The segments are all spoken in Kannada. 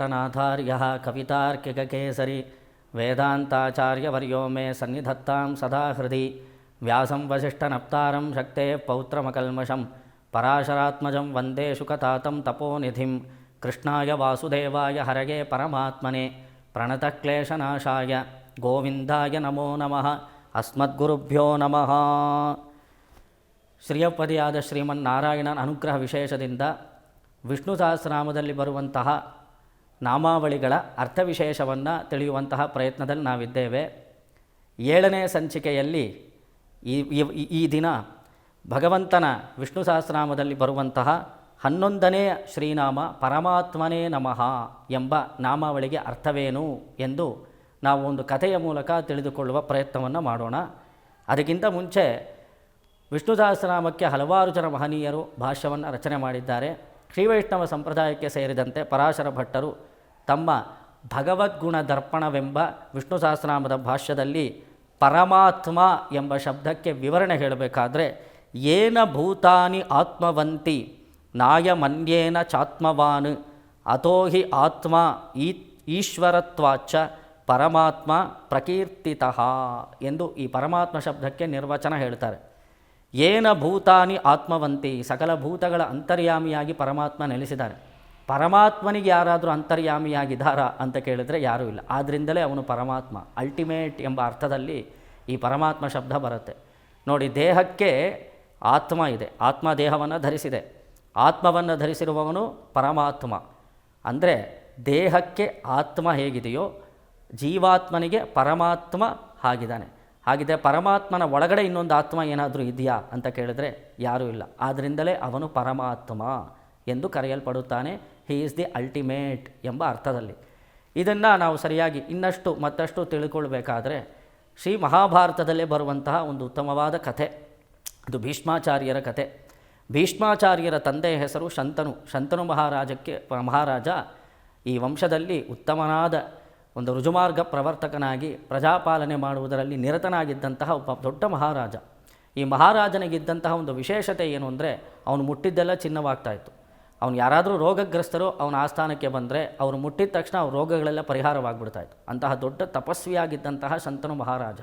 ವೆಂಕಟನಾಥಾರ್ಯ ಕವಿತಾರ್ಕಿಕಕೇಸರಿ ವೇದಾಂತಾಚಾರ್ಯವರ್ಯೋ ಮೇ ಸನ್ನಿಧತ್ತಾಂ ಸದಾ ಹೃದಿ ವ್ಯಾಸಂ ವಸಿಷ್ಠನಪ್ತಾರಂ ಶಕ್ತೆ ಪೌತ್ರಮಕಲ್ಮಷಂ ಪರಾಶರಾತ್ಮಜಂ ವಂದೇ ಶುಕತಾತಂ ತಪೋನಿಧಿಂ. ಕೃಷ್ಣಾಯ ವಾಸುದೇವಾಯ ಹರಗೆ ಪರಮಾತ್ಮನೆ. ಪ್ರಣತಕ್ಲೇಶನಾಶಾಯ. ಗೋವಿಂದಾಯ ನಮೋ ನಮಃ. ಅಸ್ಮದ್ಗುರುಭ್ಯೋ ನಮಃ. ಶ್ರೀಯಪದಿಯಾದ ಶ್ರೀಮನ್ನಾರಾಯಣನ ಅನುಗ್ರಹ ವಿಶೇಷದಿಂದ ವಿಷ್ಣು ಸಹಸ್ರನಾಮದಲ್ಲಿ ಬರುವಂತಹ ನಾಮಾವಳಿಗಳ ಅರ್ಥವಿಶೇಷವನ್ನು ತಿಳಿಯುವಂತಹ ಪ್ರಯತ್ನದಲ್ಲಿ ನಾವಿದ್ದೇವೆ. ಏಳನೇ ಸಂಚಿಕೆಯಲ್ಲಿ ಈ ದಿನ ಭಗವಂತನ ವಿಷ್ಣು ಸಹಸ್ರನಾಮದಲ್ಲಿ ಬರುವಂತಹ ಹನ್ನೊಂದನೇ ಶ್ರೀನಾಮ ಪರಮಾತ್ಮನೇ ನಮಃ ಎಂಬ ನಾಮಾವಳಿಗೆ ಅರ್ಥವೇನು ಎಂದು ನಾವು ಒಂದು ಕಥೆಯ ಮೂಲಕ ತಿಳಿದುಕೊಳ್ಳುವ ಪ್ರಯತ್ನವನ್ನು ಮಾಡೋಣ. ಅದಕ್ಕಿಂತ ಮುಂಚೆ ವಿಷ್ಣು ಸಹಸ್ರನಾಮಕ್ಕೆ ಹಲವಾರು ಜನ ಮಹನೀಯರು ಭಾಷ್ಯವನ್ನು ರಚನೆ ಮಾಡಿದ್ದಾರೆ. ಶ್ರೀವೈಷ್ಣವ ಸಂಪ್ರದಾಯಕ್ಕೆ ಸೇರಿದಂತೆ ಪರಾಶರ ಭಟ್ಟರು ತಮ್ಮ ಭಗವದ್ಗುಣ ದರ್ಪಣವೆಂಬ ವಿಷ್ಣು ಸಹಸ್ರನಾಮದ ಭಾಷ್ಯದಲ್ಲಿ ಪರಮಾತ್ಮ ಎಂಬ ಶಬ್ದಕ್ಕೆ ವಿವರಣೆ ಹೇಳಬೇಕಾದ್ರೆ, ಏನ ಭೂತಾನಿ ಆತ್ಮವಂತಿ, ನಾಯಮನ್ಯೇನ ಚಾತ್ಮವಾನ್ ಅಥೋ ಹಿ ಆತ್ಮ ಈ ಪರಮಾತ್ಮ ಪ್ರಕೀರ್ತಿತ ಎಂದು ಈ ಪರಮಾತ್ಮ ಶಬ್ದಕ್ಕೆ ನಿರ್ವಚನ ಹೇಳ್ತಾರೆ. ಏನ ಭೂತಾನಿ ಆತ್ಮವಂತಿ, ಸಕಲ ಭೂತಗಳ ಅಂತರ್ಯಾಮಿಯಾಗಿ ಪರಮಾತ್ಮ ನೆಲೆಸಿದ್ದಾನೆ ಪರಮಾತ್ಮನಿಗೆ ಯಾರಾದರೂ ಅಂತರ್ಯಾಮಿಯಾಗಿದ್ದಾರಾ ಅಂತ ಕೇಳಿದರೆ ಯಾರೂ ಇಲ್ಲ. ಆದ್ದರಿಂದಲೇ ಅವನು ಪರಮಾತ್ಮ ಅಲ್ಟಿಮೇಟ್ ಎಂಬ ಅರ್ಥದಲ್ಲಿ ಈ ಪರಮಾತ್ಮ ಶಬ್ದ ಬರುತ್ತೆ. ನೋಡಿ, ದೇಹಕ್ಕೆ ಆತ್ಮ ಇದೆ. ಆತ್ಮ ದೇಹವನ್ನು ಧರಿಸಿದೆ. ಆತ್ಮವನ್ನು ಧರಿಸಿರುವವನು ಪರಮಾತ್ಮ. ಅಂದರೆ ದೇಹಕ್ಕೆ ಆತ್ಮ ಹೇಗಿದೆಯೋ ಜೀವಾತ್ಮನಿಗೆ ಪರಮಾತ್ಮ ಹಾಗಿದ್ದಾನೆ. ಹಾಗಿದೆ ಪರಮಾತ್ಮನ ಒಳಗಡೆ ಇನ್ನೊಂದು ಆತ್ಮ ಏನಾದರೂ ಇದೆಯಾ ಅಂತ ಕೇಳಿದ್ರೆ ಯಾರೂ ಇಲ್ಲ. ಆದ್ದರಿಂದಲೇ ಅವನು ಪರಮಾತ್ಮ ಎಂದು ಕರೆಯಲ್ಪಡುತ್ತಾನೆ. ಹಿ ಈಸ್ ದಿ ಅಲ್ಟಿಮೇಟ್ ಎಂಬ ಅರ್ಥದಲ್ಲಿ. ಇದನ್ನು ನಾವು ಸರಿಯಾಗಿ ಇನ್ನಷ್ಟು ಮತ್ತಷ್ಟು ತಿಳ್ಕೊಳ್ಬೇಕಾದ್ರೆ ಶ್ರೀ ಮಹಾಭಾರತದಲ್ಲೇ ಬರುವಂತಹ ಒಂದು ಉತ್ತಮವಾದ ಕಥೆ. ಅದು ಭೀಷ್ಮಾಚಾರ್ಯರ ಕಥೆ. ಭೀಷ್ಮಾಚಾರ್ಯರ ತಂದೆಯ ಹೆಸರು ಶಂತನು. ಶಂತನು ಮಹಾರಾಜಕ್ಕೆ, ಮಹಾರಾಜ ಈ ವಂಶದಲ್ಲಿ ಉತ್ತಮನಾದ ಒಂದು ರುಜುಮಾರ್ಗ ಪ್ರವರ್ತಕನಾಗಿ ಪ್ರಜಾಪಾಲನೆ ಮಾಡುವುದರಲ್ಲಿ ನಿರತನಾಗಿದ್ದಂತಹ ಒಬ್ಬ ದೊಡ್ಡ ಮಹಾರಾಜ. ಈ ಮಹಾರಾಜನಿಗಿದ್ದಂತಹ ಒಂದು ವಿಶೇಷತೆ ಏನು ಅಂದರೆ ಅವನು ಮುಟ್ಟಿದ್ದೆಲ್ಲ ಚಿನ್ನವಾಗ್ತಾ ಇತ್ತು. ಅವನು ಯಾರಾದರೂ ರೋಗಗ್ರಸ್ತರು ಅವನ ಆಸ್ಥಾನಕ್ಕೆ ಬಂದರೆ ಅವರು ಮುಟ್ಟಿದ ತಕ್ಷಣ ಅವ್ರ ರೋಗಗಳೆಲ್ಲ ಪರಿಹಾರವಾಗಿಬಿಡ್ತಾ ಇತ್ತು. ಅಂತಹ ದೊಡ್ಡ ತಪಸ್ವಿಯಾಗಿದ್ದಂತಹ ಶಂತನು ಮಹಾರಾಜ.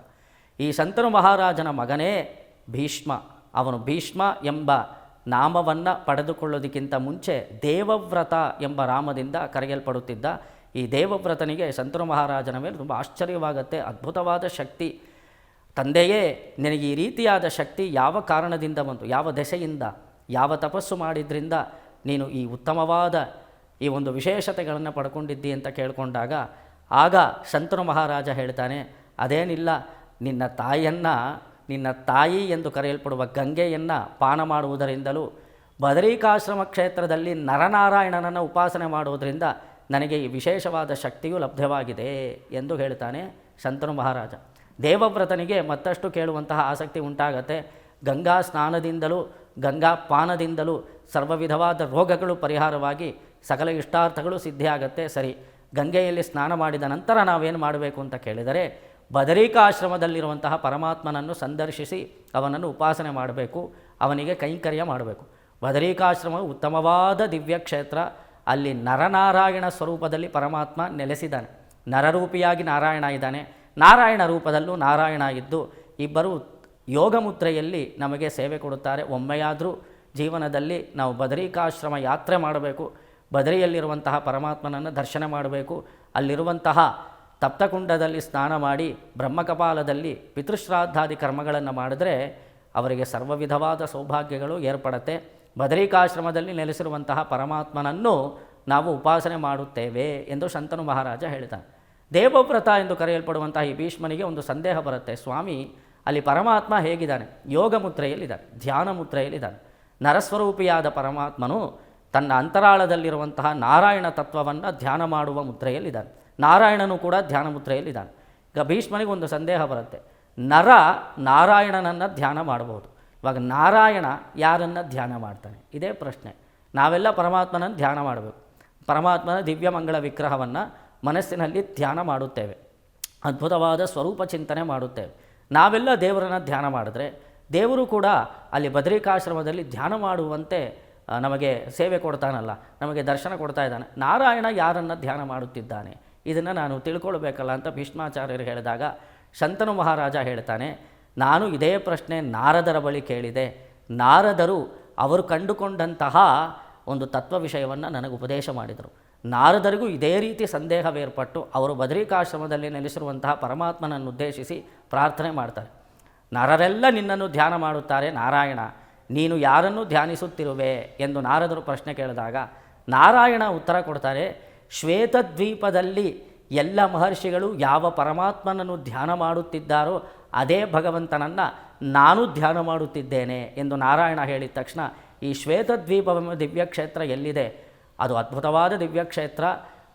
ಈ ಶಂತನು ಮಹಾರಾಜನ ಮಗನೇ ಭೀಷ್ಮ. ಅವನು ಭೀಷ್ಮ ಎಂಬ ನಾಮವನ್ನು ಪಡೆದುಕೊಳ್ಳೋದಕ್ಕಿಂತ ಮುಂಚೆ ದೇವವ್ರತ ಎಂಬ ರಾಮದಿಂದ ಕರೆಯಲ್ಪಡುತ್ತಿದ್ದ ಈ ದೇವವ್ರತನಿಗೆ ಶಂತನು ಮಹಾರಾಜನ ಮೇಲೆ ತುಂಬ ಆಶ್ಚರ್ಯವಾಗತ್ತೆ. ಅದ್ಭುತವಾದ ಶಕ್ತಿ. ತಂದೆಯೇ, ನಿನಗೆ ಈ ರೀತಿಯಾದ ಶಕ್ತಿ ಯಾವ ಕಾರಣದಿಂದ ಬಂತು? ಯಾವ ದೆಸೆಯಿಂದ? ಯಾವ ತಪಸ್ಸು ಮಾಡಿದ್ರಿಂದ? ನೀನು ಈ ಉತ್ತಮವಾದ ಈ ಒಂದು ವಿಶೇಷತೆಗಳನ್ನು ಪಡ್ಕೊಂಡಿದ್ದಿ ಅಂತ ಕೇಳಿಕೊಂಡಾಗ, ಆಗ ಶಂತನು ಮಹಾರಾಜ ಹೇಳ್ತಾನೆ, ಅದೇನಿಲ್ಲ, ನಿನ್ನ ತಾಯಿಯನ್ನು, ನಿನ್ನ ತಾಯಿ ಎಂದು ಕರೆಯಲ್ಪಡುವ ಗಂಗೆಯನ್ನು ಪಾನ ಮಾಡುವುದರಿಂದಲೂ, ಬದರಿಕಾಶ್ರಮ ಕ್ಷೇತ್ರದಲ್ಲಿ ನರನಾರಾಯಣನನ್ನು ಉಪಾಸನೆ ಮಾಡುವುದರಿಂದ ನನಗೆ ಈ ವಿಶೇಷವಾದ ಶಕ್ತಿಯು ಲಭ್ಯವಾಗಿದೆ ಎಂದು ಹೇಳ್ತಾನೆ ಶಂತನು ಮಹಾರಾಜ. ದೇವವ್ರತನಿಗೆ ಮತ್ತಷ್ಟು ಕೇಳುವಂತಹ ಆಸಕ್ತಿ ಉಂಟಾಗತ್ತೆ. ಗಂಗಾ ಸ್ನಾನದಿಂದಲೂ, ಗಂಗಾ ಪಾನದಿಂದಲೂ ಸರ್ವ ವಿಧವಾದ ರೋಗಗಳು ಪರಿಹಾರವಾಗಿ ಸಕಲ ಇಷ್ಟಾರ್ಥಗಳು ಸಿದ್ಧಿಯಾಗತ್ತೆ. ಸರಿ, ಗಂಗೆಯಲ್ಲಿ ಸ್ನಾನ ಮಾಡಿದ ನಂತರ ನಾವೇನು ಮಾಡಬೇಕು ಅಂತ ಕೇಳಿದರೆ, ಬದರಿಕಾಶ್ರಮದಲ್ಲಿರುವಂತಹ ಪರಮಾತ್ಮನನ್ನು ಸಂದರ್ಶಿಸಿ ಅವನನ್ನು ಉಪಾಸನೆ ಮಾಡಬೇಕು, ಅವನಿಗೆ ಕೈಂಕರ್ಯ ಮಾಡಬೇಕು. ಬದರಿಕಾಶ್ರಮವು ಉತ್ತಮವಾದ ದಿವ್ಯ ಕ್ಷೇತ್ರ ಅಲ್ಲಿ ನರನಾರಾಯಣ ಸ್ವರೂಪದಲ್ಲಿ ಪರಮಾತ್ಮ ನೆಲೆಸಿದ್ದಾನೆ. ನರರೂಪಿಯಾಗಿ ನಾರಾಯಣ ಇದ್ದಾನೆ. ನಾರಾಯಣ ರೂಪದಲ್ಲೂ ನಾರಾಯಣ ಇದ್ದು, ಇಬ್ಬರು ಯೋಗ ಮುದ್ರೆಯಲ್ಲಿ ನಮಗೆ ಸೇವೆ ಕೊಡುತ್ತಾರೆ. ಒಮ್ಮೆಯಾದರೂ ಜೀವನದಲ್ಲಿ ನಾವು ಬದರಿಕಾಶ್ರಮ ಯಾತ್ರೆ ಮಾಡಬೇಕು, ಬದರಿಯಲ್ಲಿರುವಂತಹ ಪರಮಾತ್ಮನನ್ನು ದರ್ಶನ ಮಾಡಬೇಕು, ಅಲ್ಲಿರುವಂತಹ ತಪ್ತಕುಂಡದಲ್ಲಿ ಸ್ನಾನ ಮಾಡಿ ಬ್ರಹ್ಮಕಪಾಲದಲ್ಲಿ ಪಿತೃಶ್ರಾದ್ದಾದಿ ಕರ್ಮಗಳನ್ನು ಮಾಡಿದ್ರೆ ಅವರಿಗೆ ಸರ್ವವಿಧವಾದ ಸೌಭಾಗ್ಯಗಳು ಏರ್ಪಡತ್ತೆ. ಬದರಿಕಾಶ್ರಮದಲ್ಲಿ ನೆಲೆಸಿರುವಂತಹ ಪರಮಾತ್ಮನನ್ನು ನಾವು ಉಪಾಸನೆ ಮಾಡುತ್ತೇವೆ ಎಂದು ಶಂತನು ಮಹಾರಾಜ ಹೇಳ್ತಾನೆ ದೇವವ್ರತ ಎಂದು ಕರೆಯಲ್ಪಡುವಂತಹ ಈ ಭೀಷ್ಮನಿಗೆ ಒಂದು ಸಂದೇಹ ಬರುತ್ತೆ. ಸ್ವಾಮಿ, ಅಲ್ಲಿ ಪರಮಾತ್ಮ ಹೇಗಿದ್ದಾನೆ? ಯೋಗ ಮುದ್ರೆಯಲ್ಲಿದ್ದಾನೆ ಧ್ಯಾನ ಮುದ್ರೆಯಲ್ಲಿದ್ದಾನೆ ನರಸ್ವರೂಪಿಯಾದ ಪರಮಾತ್ಮನು ತನ್ನ ಅಂತರಾಳದಲ್ಲಿರುವಂತಹ ನಾರಾಯಣ ತತ್ವವನ್ನು ಧ್ಯಾನ ಮಾಡುವ ಮುದ್ರೆಯಲ್ಲಿದ್ದಾನೆ. ನಾರಾಯಣನು ಕೂಡ ಧ್ಯಾನ ಮುದ್ರೆಯಲ್ಲಿದ್ದಾನೆ. ಈಗ ಭೀಷ್ಮನಿಗೆ ಒಂದು ಸಂದೇಹ ಬರುತ್ತೆ. ನರ ನಾರಾಯಣನನ್ನು ಧ್ಯಾನ ಮಾಡಬಹುದು. ಇವಾಗ ನಾರಾಯಣ ಯಾರನ್ನು ಧ್ಯಾನ ಮಾಡ್ತಾನೆ? ಇದೇ ಪ್ರಶ್ನೆ. ನಾವೆಲ್ಲ ಪರಮಾತ್ಮನನ್ನು ಧ್ಯಾನ ಮಾಡಬೇಕು. ಪರಮಾತ್ಮನ ದಿವ್ಯಮಂಗಳ ವಿಗ್ರಹವನ್ನು ಮನಸ್ಸಿನಲ್ಲಿ ಧ್ಯಾನ ಮಾಡುತ್ತೇವೆ. ಅದ್ಭುತವಾದ ಸ್ವರೂಪ ಚಿಂತನೆ ಮಾಡುತ್ತೇವೆ. ನಾವೆಲ್ಲ ದೇವರನ್ನು ಧ್ಯಾನ ಮಾಡಿದ್ರೆ ದೇವರು ಕೂಡ ಅಲ್ಲಿ ಬದರಿಕಾಶ್ರಮದಲ್ಲಿ ಧ್ಯಾನ ಮಾಡುವಂತೆ ನಮಗೆ ಸೇವೆ ಕೊಡ್ತಾನಲ್ಲ, ನಮಗೆ ದರ್ಶನ ಕೊಡ್ತಾ ಇದ್ದಾನೆ. ನಾರಾಯಣ ಯಾರನ್ನು ಧ್ಯಾನ ಮಾಡುತ್ತಿದ್ದಾನೆ? ಇದನ್ನು ನಾನು ತಿಳ್ಕೊಳ್ಬೇಕಲ್ಲ ಅಂತ ಭೀಷ್ಮಾಚಾರ್ಯರು ಹೇಳಿದಾಗ ಶಂತನು ಮಹಾರಾಜ ಹೇಳ್ತಾನೆ, ನಾನು ಇದೇ ಪ್ರಶ್ನೆ ನಾರದರ ಬಳಿ ಕೇಳಿದೆ. ನಾರದರು ಅವರು ಕಂಡುಕೊಂಡಂತಹ ಒಂದು ತತ್ವ ವಿಷಯವನ್ನು ನನಗೆ ಉಪದೇಶ ಮಾಡಿದರು. ನಾರದರಿಗೂ ಇದೇ ರೀತಿ ಸಂದೇಹವೇರ್ಪಟ್ಟು ಅವರು ಬದರಿಕಾಶ್ರಮದಲ್ಲಿ ನೆಲೆಸಿರುವಂತಹ ಪರಮಾತ್ಮನನ್ನು ಉದ್ದೇಶಿಸಿ ಪ್ರಾರ್ಥನೆ ಮಾಡ್ತಾರೆ. ನರರೆಲ್ಲ ನಿನ್ನನ್ನು ಧ್ಯಾನ ಮಾಡುತ್ತಾರೆ, ನಾರಾಯಣ, ನೀನು ಯಾರನ್ನು ಧ್ಯಾನಿಸುತ್ತಿರುವೆ ಎಂದು ನಾರದರು ಪ್ರಶ್ನೆ ಕೇಳಿದಾಗ, ನಾರಾಯಣ ಉತ್ತರ ಕೊಡ್ತಾರೆ, ಶ್ವೇತದ್ವೀಪದಲ್ಲಿ ಎಲ್ಲ ಮಹರ್ಷಿಗಳು ಯಾವ ಪರಮಾತ್ಮನನ್ನು ಧ್ಯಾನ ಮಾಡುತ್ತಿದ್ದಾರೋ ಅದೇ ಭಗವಂತನನ್ನು ನಾನು ಧ್ಯಾನ ಮಾಡುತ್ತಿದ್ದೇನೆ ಎಂದು ನಾರಾಯಣ ಹೇಳಿದ ತಕ್ಷಣ, ಈ ಶ್ವೇತದ್ವೀಪವೆಂಬ ದಿವ್ಯಕ್ಷೇತ್ರ ಎಲ್ಲಿದೆ? ಅದು ಅದ್ಭುತವಾದ ದಿವ್ಯಕ್ಷೇತ್ರ,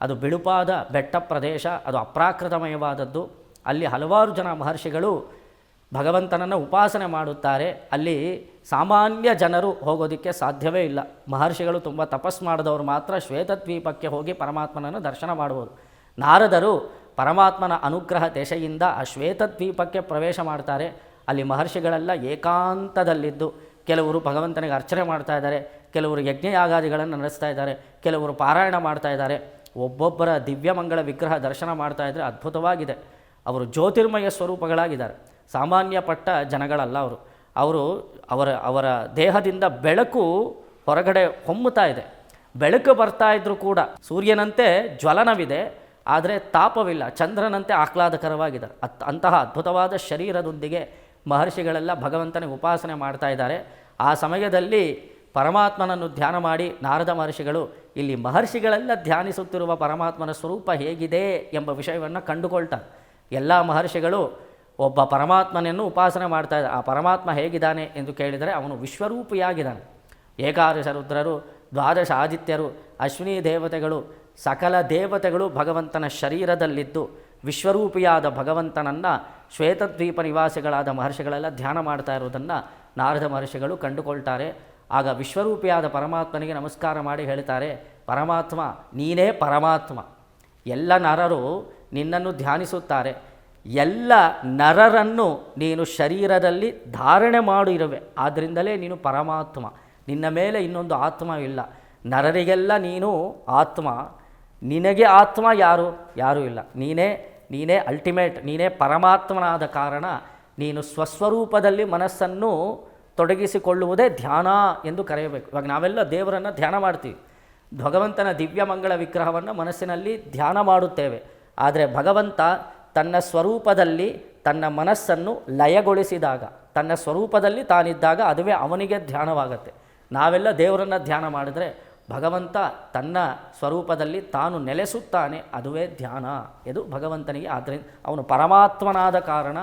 ಅದು ಬಿಳುಪಾದ ಬೆಟ್ಟ ಪ್ರದೇಶ, ಅದು ಅಪ್ರಾಕೃತಮಯವಾದದ್ದು. ಅಲ್ಲಿ ಹಲವಾರು ಜನ ಮಹರ್ಷಿಗಳು ಭಗವಂತನನ್ನು ಉಪಾಸನೆ ಮಾಡುತ್ತಾರೆ, ಅಲ್ಲಿ ಸಾಮಾನ್ಯ ಜನರು ಹೋಗೋದಕ್ಕೆ ಸಾಧ್ಯವೇ ಇಲ್ಲ. ಮಹರ್ಷಿಗಳು ತುಂಬ ತಪಸ್ ಮಾಡಿದವರು ಮಾತ್ರ ಶ್ವೇತದ್ವೀಪಕ್ಕೆ ಹೋಗಿ ಪರಮಾತ್ಮನನ್ನು ದರ್ಶನ ಮಾಡುವುದು ನಾರದರು ಪರಮಾತ್ಮನ ಅನುಗ್ರಹ ದೆಸೆಯಿಂದ ಆ ಶ್ವೇತದ್ವೀಪಕ್ಕೆ ಪ್ರವೇಶ ಮಾಡ್ತಾರೆ. ಅಲ್ಲಿ ಮಹರ್ಷಿಗಳೆಲ್ಲ ಏಕಾಂತದಲ್ಲಿದ್ದು, ಕೆಲವರು ಭಗವಂತನಿಗೆ ಅರ್ಚನೆ ಮಾಡ್ತಾ ಇದ್ದಾರೆ, ಕೆಲವರು ಯಜ್ಞಯಾಗಾದಿಗಳನ್ನು ನಡೆಸ್ತಾ ಇದ್ದಾರೆ, ಕೆಲವರು ಪಾರಾಯಣ ಮಾಡ್ತಾ ಇದ್ದಾರೆ. ಒಬ್ಬೊಬ್ಬರ ದಿವ್ಯಮಂಗಳ ವಿಗ್ರಹ ದರ್ಶನ ಮಾಡ್ತಾ ಇದ್ದರೆ ಅದ್ಭುತವಾಗಿದೆ. ಅವರು ಜ್ಯೋತಿರ್ಮಯ ಸ್ವರೂಪಗಳಾಗಿದ್ದಾರೆ. ಸಾಮಾನ್ಯ ಪಟ್ಟ ಜನಗಳಲ್ಲ ಅವರು. ಅವರು ಅವರ ಅವರ ದೇಹದಿಂದ ಬೆಳಕು ಹೊರಗಡೆ ಹೊಮ್ಮುತ್ತಾ ಇದೆ. ಬೆಳಕು ಬರ್ತಾ ಇದ್ದರೂ ಕೂಡ ಸೂರ್ಯನಂತೆ ಜ್ವಲನವಿದೆ, ಆದರೆ ತಾಪವಿಲ್ಲ. ಚಂದ್ರನಂತೆ ಆಹ್ಲಾದಕರವಾಗಿದ್ದಾರೆ. ಅತ್, ಅಂತಹ ಅದ್ಭುತವಾದ ಶರೀರದೊಂದಿಗೆ ಮಹರ್ಷಿಗಳೆಲ್ಲ ಭಗವಂತನಿಗೆ ಉಪಾಸನೆ ಮಾಡ್ತಾ ಇದ್ದಾರೆ. ಆ ಸಮಯದಲ್ಲಿ ಪರಮಾತ್ಮನನ್ನು ಧ್ಯಾನ ಮಾಡಿ ನಾರದ ಮಹರ್ಷಿಗಳು, ಇಲ್ಲಿ ಮಹರ್ಷಿಗಳೆಲ್ಲ ಧ್ಯಾನಿಸುತ್ತಿರುವ ಪರಮಾತ್ಮನ ಸ್ವರೂಪ ಹೇಗಿದೆ ಎಂಬ ವಿಷಯವನ್ನು ಕಂಡುಕೊಳ್ತಾರೆ. ಎಲ್ಲ ಮಹರ್ಷಿಗಳು ಒಬ್ಬ ಪರಮಾತ್ಮನನ್ನು ಉಪಾಸನೆ ಮಾಡ್ತಾ ಇದ್ದ ಆ ಪರಮಾತ್ಮ ಹೇಗಿದ್ದಾನೆ ಎಂದು ಕೇಳಿದರೆ ಅವನು ವಿಶ್ವರೂಪಿಯಾಗಿದ್ದಾನೆ. ಏಕಾದಶ ರುದ್ರರು ದ್ವಾದಶ ಆದಿತ್ಯರು ಅಶ್ವಿನಿ ದೇವತೆಗಳು, ಸಕಲ ದೇವತೆಗಳು ಭಗವಂತನ ಶರೀರದಲ್ಲಿದ್ದು ವಿಶ್ವರೂಪಿಯಾದ ಭಗವಂತನನ್ನು ಶ್ವೇತದ್ವೀಪ ನಿವಾಸಿಗಳಾದ ಮಹರ್ಷಿಗಳೆಲ್ಲ ಧ್ಯಾನ ಮಾಡ್ತಾ ಇರುವುದನ್ನು ನಾರದ ಮಹರ್ಷಿಗಳು ಕಂಡುಕೊಳ್ತಾರೆ. ಆಗ ವಿಶ್ವರೂಪಿಯಾದ ಪರಮಾತ್ಮನಿಗೆ ನಮಸ್ಕಾರ ಮಾಡಿ ಹೇಳ್ತಾರೆ, ಪರಮಾತ್ಮ, ನೀನೇ ಪರಮಾತ್ಮ. ಎಲ್ಲ ನರರು ನಿನ್ನನ್ನು ಧ್ಯಾನಿಸುತ್ತಾರೆ. ಎಲ್ಲ ನರರನ್ನು ನೀನು ಶರೀರದಲ್ಲಿ ಧಾರಣೆ ಮಾಡು ಇರುವೆ. ಆದ್ದರಿಂದಲೇ ನೀನು ಪರಮಾತ್ಮ. ನಿನ್ನ ಮೇಲೆ ಇನ್ನೊಂದು ಆತ್ಮ ಇಲ್ಲ. ನರರಿಗೆಲ್ಲ ನೀನು ಆತ್ಮ. ನಿನಗೆ ಆತ್ಮ ಯಾರು? ಯಾರೂ ಇಲ್ಲ. ನೀನೇ ನೀನೇ ಅಲ್ಟಿಮೇಟ್ ನೀನೇ ಪರಮಾತ್ಮನಾದ ಕಾರಣ ನೀನು ಸ್ವಸ್ವರೂಪದಲ್ಲಿ ಮನಸ್ಸನ್ನು ತೊಡಗಿಸಿಕೊಳ್ಳುವುದೇ ಧ್ಯಾನ ಎಂದು ಕರೆಯಬೇಕು. ಇವಾಗ ನಾವೆಲ್ಲ ದೇವರನ್ನು ಧ್ಯಾನ ಮಾಡ್ತೀವಿ. ಭಗವಂತನ ದಿವ್ಯಮಂಗಳ ವಿಗ್ರಹವನ್ನು ಮನಸ್ಸಿನಲ್ಲಿ ಧ್ಯಾನ ಮಾಡುತ್ತೇವೆ. ಆದರೆ ಭಗವಂತ ತನ್ನ ಸ್ವರೂಪದಲ್ಲಿ ತನ್ನ ಮನಸ್ಸನ್ನು ಲಯಗೊಳಿಸಿದಾಗ, ತನ್ನ ಸ್ವರೂಪದಲ್ಲಿ ತಾನಿದ್ದಾಗ ಅದುವೇ ಅವನಿಗೆ ಧ್ಯಾನವಾಗತ್ತೆ. ನಾವೆಲ್ಲ ದೇವರನ್ನು ಧ್ಯಾನ ಮಾಡಿದರೆ ಭಗವಂತ ತನ್ನ ಸ್ವರೂಪದಲ್ಲಿ ತಾನು ನೆಲೆಸುತ್ತಾನೆ, ಅದುವೇ ಧ್ಯಾನ ಇದು ಭಗವಂತನಿಗೆ ಆದ್ದರಿಂದ ಅವನು ಪರಮಾತ್ಮನಾದ ಕಾರಣ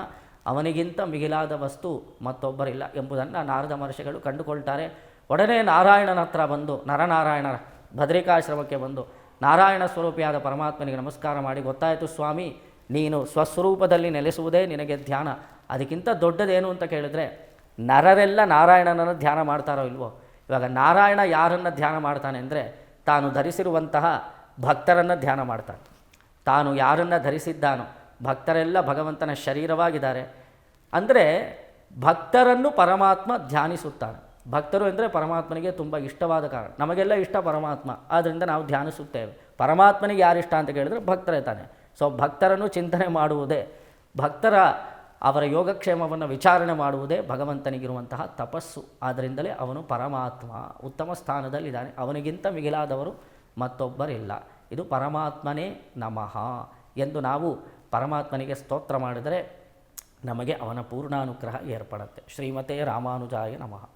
ಅವನಿಗಿಂತ ಮಿಗಿಲಾದ ವಸ್ತು ಮತ್ತೊಬ್ಬರಿಲ್ಲ ಎಂಬುದನ್ನು ನಾರದ ಮಹರ್ಷಿಗಳು ಕಂಡುಕೊಳ್ತಾರೆ. ಒಡನೆ ನಾರಾಯಣನ ಹತ್ರ ಬಂದು, ನರನಾರಾಯಣರ ಭದ್ರಿಕಾಶ್ರಮಕ್ಕೆ ಬಂದು ನಾರಾಯಣ ಸ್ವರೂಪಿಯಾದ ಪರಮಾತ್ಮನಿಗೆ ನಮಸ್ಕಾರ ಮಾಡಿ, ಗೊತ್ತಾಯಿತು ಸ್ವಾಮಿ ನೀನು ಸ್ವಸ್ವರೂಪದಲ್ಲಿ ನೆಲೆಸುವುದೇ ನಿನಗೆ ಧ್ಯಾನ. ಅದಕ್ಕಿಂತ ದೊಡ್ಡದೇನು ಅಂತ ಕೇಳಿದ್ರೆ, ನರರೆಲ್ಲ ನಾರಾಯಣನನ್ನು ಧ್ಯಾನ ಮಾಡ್ತಾರೋ ಇಲ್ವೋ? ಇವಾಗ ನಾರಾಯಣ ಯಾರನ್ನು ಧ್ಯಾನ ಮಾಡ್ತಾನೆ ಅಂದರೆ, ತಾನು ಧರಿಸಿರುವಂತಹ ಭಕ್ತರನ್ನು ಧ್ಯಾನ ಮಾಡ್ತಾನೆ. ತಾನು ಯಾರನ್ನು ಧರಿಸಿದ್ದಾನೋ, ಭಕ್ತರೆಲ್ಲ ಭಗವಂತನ ಶರೀರವಾಗಿದ್ದಾರೆ. ಅಂದರೆ, ಭಕ್ತರನ್ನು ಪರಮಾತ್ಮ ಧ್ಯಾನಿಸುತ್ತಾನೆ. ಭಕ್ತರು ಅಂದರೆ ಪರಮಾತ್ಮನಿಗೆ ತುಂಬ ಇಷ್ಟವಾದ ಕಾರಣ. ನಮಗೆಲ್ಲ ಇಷ್ಟ ಪರಮಾತ್ಮ. ಆದ್ದರಿಂದ ನಾವು ಧ್ಯಾನಿಸುತ್ತೇವೆ. ಪರಮಾತ್ಮನಿಗೆ ಯಾರಿಷ್ಟ ಅಂತ ಕೇಳಿದ್ರೆ ಭಕ್ತರೇ ತಾನೆ. ಸೊ ಭಕ್ತರನ್ನು ಚಿಂತನೆ ಮಾಡುವುದೇ, ಭಕ್ತರ ಅವರ ಯೋಗಕ್ಷೇಮವನ್ನು ವಿಚಾರಣೆ ಮಾಡುವುದೇ ಭಗವಂತನಿಗಿರುವಂತಹ ತಪಸ್ಸು. ಆದ್ದರಿಂದಲೇ ಅವನು ಪರಮಾತ್ಮ, ಉತ್ತಮ ಸ್ಥಾನದಲ್ಲಿದ್ದಾನೆ. ಅವನಿಗಿಂತ ಮಿಗಿಲಾದವರು ಮತ್ತೊಬ್ಬರಿಲ್ಲ. ಇದು ಪರಮಾತ್ಮನೇ ನಮಃ ಎಂದು ನಾವು ಪರಮಾತ್ಮನಿಗೆ ಸ್ತೋತ್ರ ಮಾಡಿದರೆ ನಮಗೆ ಅವನ ಪೂರ್ಣಾನುಗ್ರಹ ಏರ್ಪಡುತ್ತೆ. ಶ್ರೀಮತೆ ರಾಮಾನುಜಾಯ ನಮಃ.